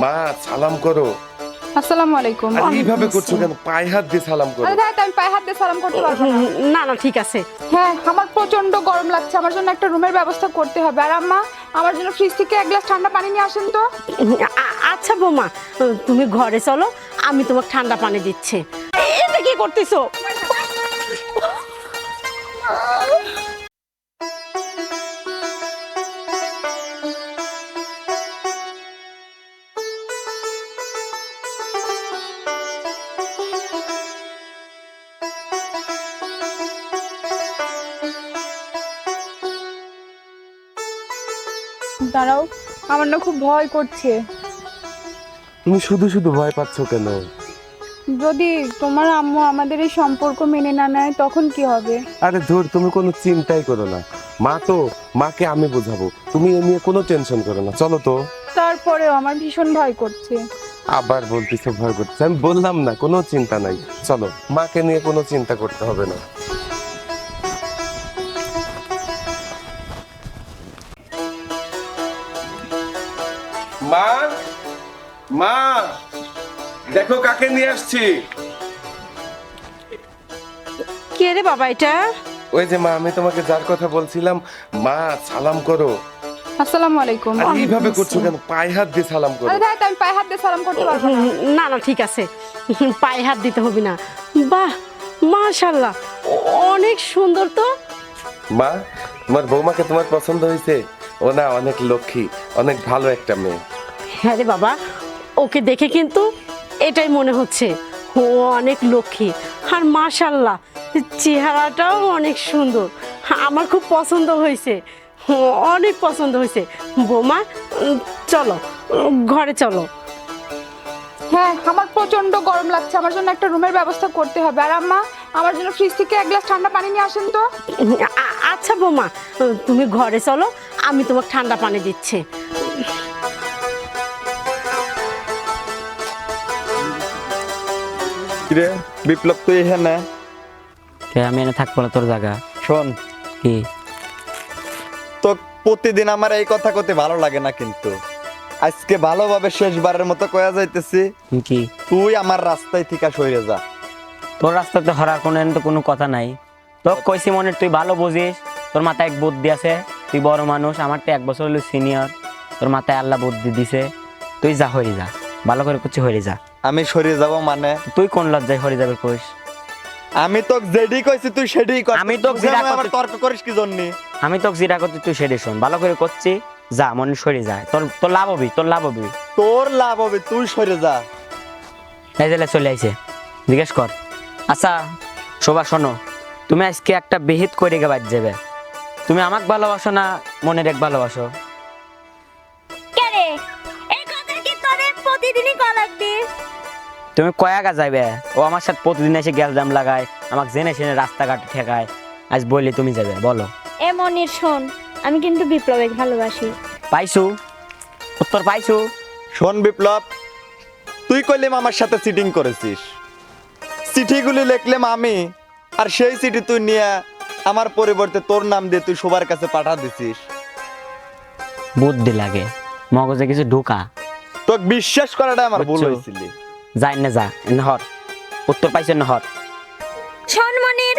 মা সালাম করো। আসসালামু আলাইকুম। আর এইভাবে করছ কেন? পায়ে হাত দিয়ে সালাম করো। আরে দাঁড়াতে আমি পায়ে হাত দিয়ে সালাম করতে পারব না। না না ঠিক আছে। হ্যাঁ আমার প্রচণ্ড গরম লাগছে। আমার জন্য একটা রুমের ব্যবস্থা করতে হবে। আর আম্মা আমার জন্য ফ্রিজ থেকে এক গ্লাস ঠান্ডা পানি নিয়ে আসেন তো। আচ্ছা বৌমা তুমি ঘরে চলো আমি তোমাকে ঠান্ডা পানি দিচ্ছি। এটা কি করতেছো? দাঁড়াও আমার না খুব ভয় করছে। তুমি শুধু শুধু ভয় পাচ্ছ কেন? যদি তোমার আম্মু আমাদের এই সম্পর্ক মেনে না নেয় তখন কি হবে? আরে ধর তুমি কোনো চিন্তাই করো না। মা তো মাকে আমি বোঝাবো। তুমি এ নিয়ে কোনো টেনশন করো না। চলো তো। তারপরেও আমার ভীষণ ভয় করছে। আবার বলতেছো ভয় করছে। আমি বললাম না কোনো চিন্তা নাই। চলো মাকে নিয়ে কোনো চিন্তা করতে হবে না। মা মা দেখো কাকে নিয়ে আসছি। কে রে বাবা এটা? ওই যে মা আমি তোমাকে যার কথা বলছিলাম মা সালাম করো। আসসালামু আলাইকুম। আর এইভাবে করছ কেন? পায়ে হাত দিয়ে সালাম করো। আরে দাঁড়াতে আমি পায়ে হাত দিয়ে সালাম করতে পারব না। না না ঠিক আছে। পায়ে হাত দিতে হবে না। বাহ মাশাল্লাহ অনেক সুন্দর তো। মা তোমার বৌমাকে তোমার পছন্দ হয়েছে। ও না অনেক লক্ষ্মী অনেক ভালো একটা মেয়ে। হ্যাঁ রে বাবা ওকে দেখে কিন্তু এটাই মনে হচ্ছে। ও অনেক লক্ষ্মী আর মাশাল্লাহ চেহারাটাও অনেক সুন্দর। আমার খুব পছন্দ হয়েছে অনেক পছন্দ হয়েছে। বৌমা চলো ঘরে চলো। হ্যাঁ আমার প্রচণ্ড গরম লাগছে আমার জন্য একটা রুমের ব্যবস্থা করতে হবে। আর আম্মা আমার জন্য ফ্রিজ থেকে এক গ্লাস ঠান্ডা পানি নিয়ে আসেন তো। আচ্ছা বৌমা তুমি ঘরে চলো আমি তোমাকে ঠান্ডা পানি দিচ্ছি। কিরে? বিপ্লব তুই এখানে? কে আমি এনে থাকব না তোর জায়গা। শোন। কি? তো প্রতিদিন আমার এই কথা কতে ভালো লাগে না কিন্তু। আজকে ভালোভাবে শেষবারের মতো কয়া যাইতেছি। কি? তুই আমার রাস্তায় থেকে সরে যা। তোর রাস্তাতে হরার কোনো তো কোনো কথা নাই। তোর কইছি মনে তুই ভালো বুঝিস। তোর মাথায় এক বুদ্ধি আছে। তুই বড় মানুষ আমার তো এক বছর হলো সিনিয়র তোর মাথায় আল্লাহ বুদ্ধি দিছে। তুই যা হরি যা। ভালো করে করছি হরি যা। আমি সরে যাব মানে? তুই কোন লজ্জায় হরি যাবে কইস? আমি তো যেডি কইছি তুই সেডি কর আমি তোকে যেটা আবার তর্ক করিস কি জন্য? আমি তোকে যেটা করছি তুই সেটা শোন। ভালো করে করছি যা মনে সরি যায় তোর তোর লাভ হবি তোর লাভ হবি। তোর লাভ হবে তুই সরে যা। এই জেলে চলে আইছে। জিজ্ঞেস কর। আচ্ছা শোভা শোনো। তুমি আজকে একটা বিহিত করে বাদ যাবে। তুমি আমাকে ভালোবাসো না মনের এক ভালোবাসো? তুমি কয়াগা যাবে ও আমার সাথে প্রতিদিন এসে গ্যালজাম লাগায় আমাকে জেনে শুনে রাস্তাঘাটে ঠেকায়। আজ বললি তুমি যাবে বলো। এ মনির শোন আমি কিন্তু বিপ্লবে ভালোবাসি। পাইছু? উত্তর পাইছু? শোন বিপ্লব তুই কইলাম আমার সাথে চিটিং করেছিস। চিঠিগুলি লিখলাম আমি আর সেই চিঠি তুই নিয়ে আমার পরিবর্তে তোর নাম দিয়ে তুই সবার কাছে পাঠা দিছিস। বুদ্ধি লাগে মগজে কিছু ঢোকা। তোকে বিশ্বাস করাটা আমার ভুল? হয়েছিল। যাই না যা নহর। উত্তর পাইছে নহর। শোন মনির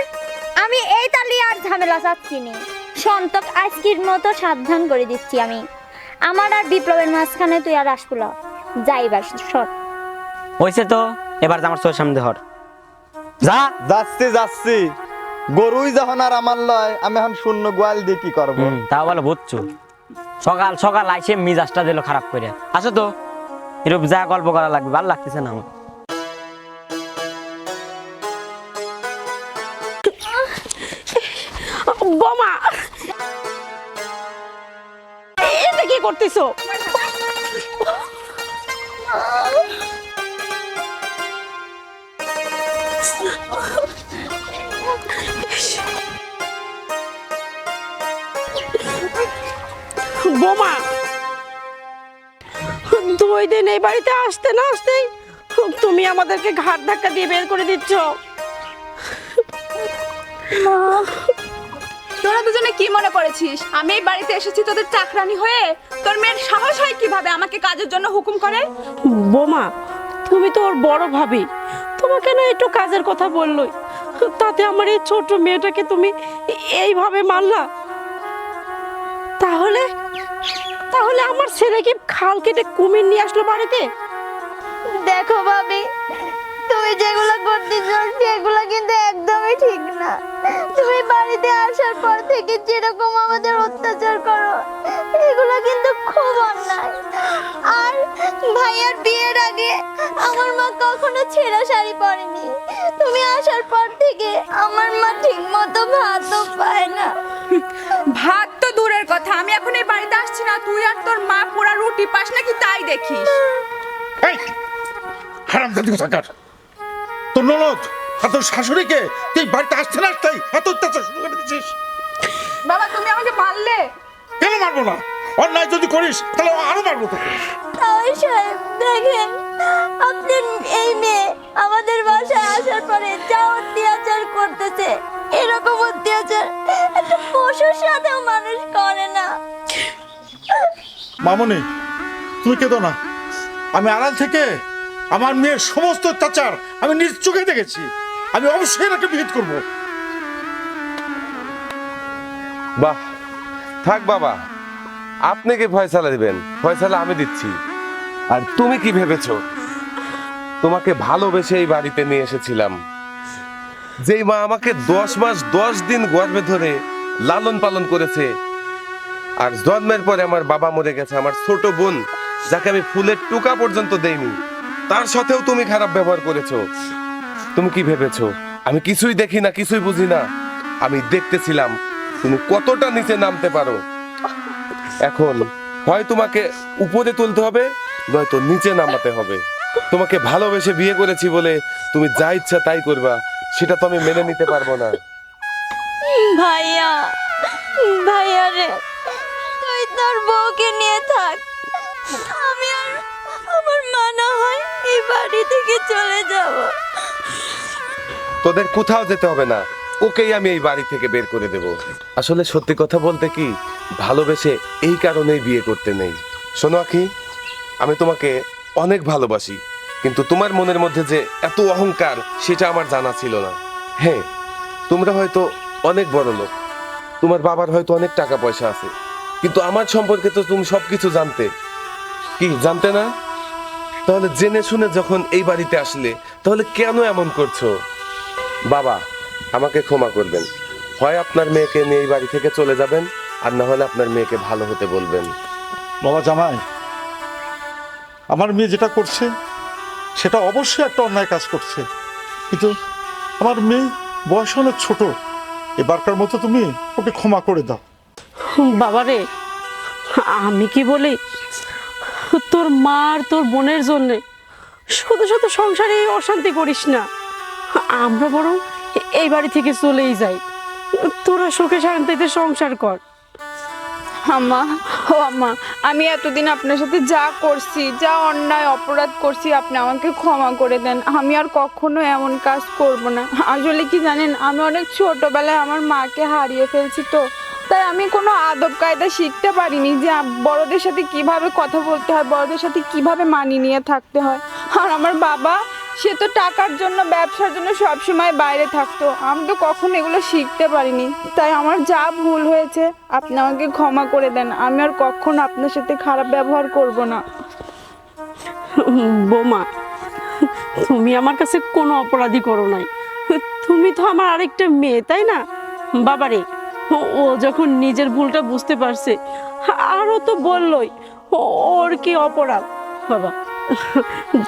আমি এই তালি আর ঝামেলা চাচ্ছি নি। শোন তোকে আজকের মতো সাবধান করে দিচ্ছি আমি। আমার আর বিপ্লবের মাঝখানে তুই আর আসব যাইবার সর। হয়েছে তো এবার আমার চোর সামনে হর যা। যাচ্ছি যাচ্ছি। গরুই যখন আর আমার লয় আমি এখন শূন্য গোয়াল দিয়ে কি করব? তাও বলো বুঝছ। সকাল সকাল আইসে মিজাজটা দিল খারাপ করে আসো তো। এরূপ যা গল্প করা লাগবে ভালো লাগতেছে না আমার। বোমা! কি বোমা! দুই দিন এই বাড়িতে আসতে না আসতেই তুমি আমাদেরকে ঘাট ধাক্কা দিয়ে বের করে দিচ্ছ। তোরা দুজনে কি মনে করেছিস? আমি এই বাড়িতে এসেছি তোদের চাকরানি হয়ে? তোর মেয়ের সাহস হয় কীভাবে আমাকে কাজের জন্য হুকুম করে? বোমা তুমি তো ওর বড় ভাবি। তোমাকে না একটু কাজের কথা বললোই? তাতে আমার এই ছোট মেয়েটাকে তুমি এইভাবে মারলা তাহলে? তাহলে আমার ছেলে কি খাল কেটে কুমির নিয়ে আসলো বাড়িতে? দেখো ভাবি তুমি যেগুলো করতেছ সেগুলো কিন্তু একদমই ঠিক না। তুমি বাড়িতে আসার পর থেকে যেরকম আমাদের অত্যাচার করো এগুলো কিন্তু খুব অন্যায়। আর ভাইয়ার বিয়ের আগে আমার মা কখনো ছেঁড়া শাড়ি পরেনি। তুমি আসার পর থেকে আমার মা ঠিক মতো ভাতও পায় না। ভাত আর তোর মা পোড়া রুটি পাস নাকি তাই দেখিস। এই হারাম জাতি কোথাকার তোর ননদ আর তোর শাশুড়িকে তুই বাড়িতে আসতে না আসতেই এত অত্যাচার শুরু করে দিচ্ছিস বাবা তুমি আমাকে মারলে? কেন মারবো না? অন্যায় যদি করিস তাহলে আরও মারবো তোকে। সাহেব দেখেন আপনার এই মেয়ে আমাদের বাসায় আসার পরে যা অত্যাচার করতেছে এরকম অত্যাচার একটা পশুর সাথেও মামনি, তুমি কেঁদো না। আমি আড়াল থেকে আমার মেয়ের সমস্ত অত্যাচার আমি নিজ চোখে দেখেছি। আমি অবশ্যই এটাকে বিহিত করব। বাহ, থাক বাবা, আপনি কি ফয়সালা দিবেন? ফয়সালা আমি দিচ্ছি। আর তুমি কি ভেবেছ? তোমাকে ভালোবেসে এই বাড়িতে নিয়ে এসেছিলাম। যেই মা আমাকে দশ মাস দশ দিন গর্ভে ধরে লালন পালন করেছে আর জন্মের পরে আমার বাবা মরে গেছে, আমার ছোট বোন, যাকে আমি ফুলের টুকা পর্যন্ত দেইনি। তার সাথেও তুমি খারাপ ব্যবহার করেছ। তুমি কি ভেবেছো? আমি কিছুই দেখি না, কিছুই বুঝি না। আমি দেখতেছিলাম, তুমি কতটা নিচে নামতে পারো। এখন হয় তোমাকে উপরে তুলতে হবে, নয়তো নিচে নামাতে হবে। তোমাকে ভালোবেসে বিয়ে করেছি বলে তুমি যা ইচ্ছা তাই করবা, সেটা তো আমি মেনে নিতে পারব না। ভাইয়া ভাইয়া রে। তোর বউকে নিয়ে থাক। আমি আর আমার মা না হয় এই বাড়ি থেকে চলে যাব। তোদের কোথাও যেতে হবে না। ওকেই আমি এই বাড়ি থেকে বের করে দেব। আসলে সত্যি কথা বলতে কি, ভালোবেসে এই কারণেই বিয়ে করতে নেই। শোনো আখি, আমি তোমাকে অনেক ভালোবাসি, কিন্তু তোমার মনের মধ্যে যে এত অহংকার, সেটা আমার জানা ছিল না। হ্যাঁ তোমরা হয়তো অনেক বড় লোক তোমার বাবার হয়তো অনেক টাকা পয়সা আছে। কিন্তু আমার সম্পর্কে তো তুমি সবকিছু জানতে। কি, জানতে না? তাহলে জেনে শুনে যখন এই বাড়িতে আসলে, তাহলে কেন এমন করছ? বাবা, আমাকে ক্ষমা করবেন। হয় আপনার মেয়েকে নিয়ে এই বাড়ি থেকে চলে যাবেন, আর না হলে আপনার মেয়েকে ভালো হতে বলবেন। বাবা জামাই, আমার মেয়ে যেটা করছে, সেটা অবশ্যই একটা অন্যায় কাজ করছে। কিন্তু আমার মেয়ে বয়স অনেক ছোট, এবারকার মতো তুমি ওকে ক্ষমা করে দাও। বাবারে, আমি কি বলি? তোর মা আর তোর বোনের জন্যে শুধু শুধু সংসারে অশান্তি করিস না। আমরা বরং এই বাড়ি থেকে চলেই যাই। তোরা সুখে শান্তিতে সংসার কর। আম্মা, ও আম্মা, আমি এতদিন আপনার সাথে যা করছি, যা অন্যায়, অপরাধ করছি, আপনি আমাকে ক্ষমা করে দেন। আমি আর কখনো এমন কাজ করব না। আসলে কি জানেন, আমি অনেক ছোটবেলায় আমার মাকে হারিয়ে ফেলছি তো। তাই আমি কোনো আদব কায়দা শিখতে পারিনি যে বড়দের সাথে কীভাবে কথা বলতে হয়, বড়দের সাথে কীভাবে মানিয়ে নিয়ে থাকতে হয়। আর আমার বাবা, সে তো টাকার জন্য, ব্যবসার জন্য সবসময় বাইরে থাকতো। আমি তো কখনো এগুলো শিখতে পারিনি। তাই আমার যা ভুল হয়েছে, আপনি আমাকে ক্ষমা করে দেন। আমি আর কখনো আপনার সাথে খারাপ ব্যবহার করব না। বোমা, তুমি আমার কাছে কোনো অপরাধী করো নাই। তুমি তো আমার আরেকটা মেয়ে, তাই না? বাবারে ও- ও যখন নিজের ভুলটা বুঝতে পারছে আরও তো বললই ওর কি অপরাধ? বাবা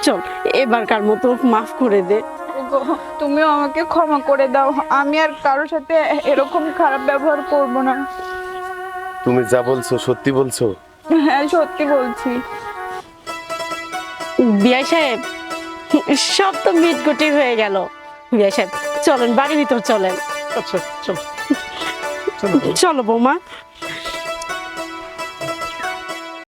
চল এবারকার মতো মাফ করে দে। তুমিও আমাকে ক্ষমা করে দাও আমি আর কারোর সাথে এরকম খারাপ ব্যবহার করব না। তুমি যা বলছো সত্যি বলছো? হ্যাঁ সত্যি বলছি। বিয়াই সাহেব সব তো মিটগুটি হয়ে গেল। বিয়াই সাহেব চলেন বাড়ির ভিতর চলেন। আচ্ছা চলো। চলো বৌমা